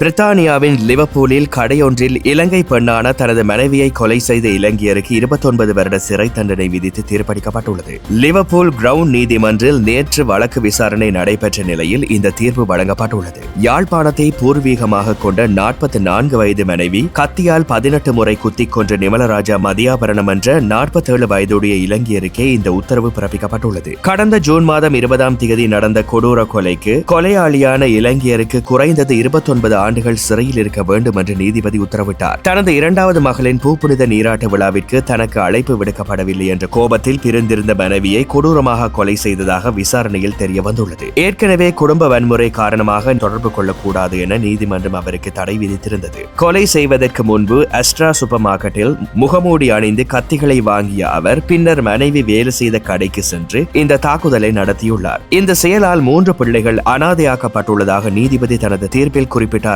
பிரித்தானியாவின் லிவர்பூலில் கடையொன்றில் இலங்கை பெண்ணான தனது மனைவியை கொலை செய்த இலங்கையருக்கு இருபத்தொன்பது வருட சிறை தண்டனை விதித்து தீர்ப்பளிக்கப்பட்டுள்ளது. லிவர்பூல் கிரவுண்ட் நீதிமன்றில் நேற்று வழக்கு விசாரணை நடைபெற்ற நிலையில் இந்த தீர்ப்பு வழங்கப்பட்டுள்ளது. யாழ்ப்பாணத்தை பூர்வீகமாக கொண்ட நாற்பத்தி நான்கு வயது மனைவி கத்தியால் பதினெட்டு முறை குத்திக் கொன்ற நிமலராஜா மதியாபரணம் என்ற நாற்பத்தேழு வயதுடைய இலங்கையருக்கே இந்த உத்தரவு பிறப்பிக்கப்பட்டுள்ளது. கடந்த ஜூன் மாதம் இருபதாம் தேதி நடந்த கொடூர கொலைக்கு கொலையாளியான இலங்கையருக்கு குறைந்தது இருபத்தொன்பது ஆண்டுகள் சிறையில் இருக்க வேண்டும் என்று நீதிபதி உத்தரவிட்டார். தனது இரண்டாவது மகளின் பூப்புனித நீராட்டு விழாவிற்கு தனக்கு அழைப்பு விடுக்கப்படவில்லை என்ற கோபத்தில் பிரிந்திருந்த மனைவியை கொடூரமாக கொலை செய்ததாக விசாரணையில் தெரிய வந்துள்ளது ஏற்கனவே குடும்ப வன்முறை காரணமாக தொடர்பு கொள்ளக்கூடாது என நீதிமன்றம் அவருக்கு தடை விதித்திருந்தது. கொலை செய்வதற்கு முன்பு அஸ்ட்ரா சூப்பர் மார்க்கெட்டில் முகமூடி அணிந்து கத்திகளை வாங்கிய அவர் பின்னர் மனைவி வேலை செய்த கடைக்கு சென்று இந்த தாக்குதலை நடத்தியுள்ளார். இந்த செயலால் மூன்று பிள்ளைகள் அனாதையாக்கப்பட்டுள்ளதாக நீதிபதி தனது தீர்ப்பில் குறிப்பிட்டார்.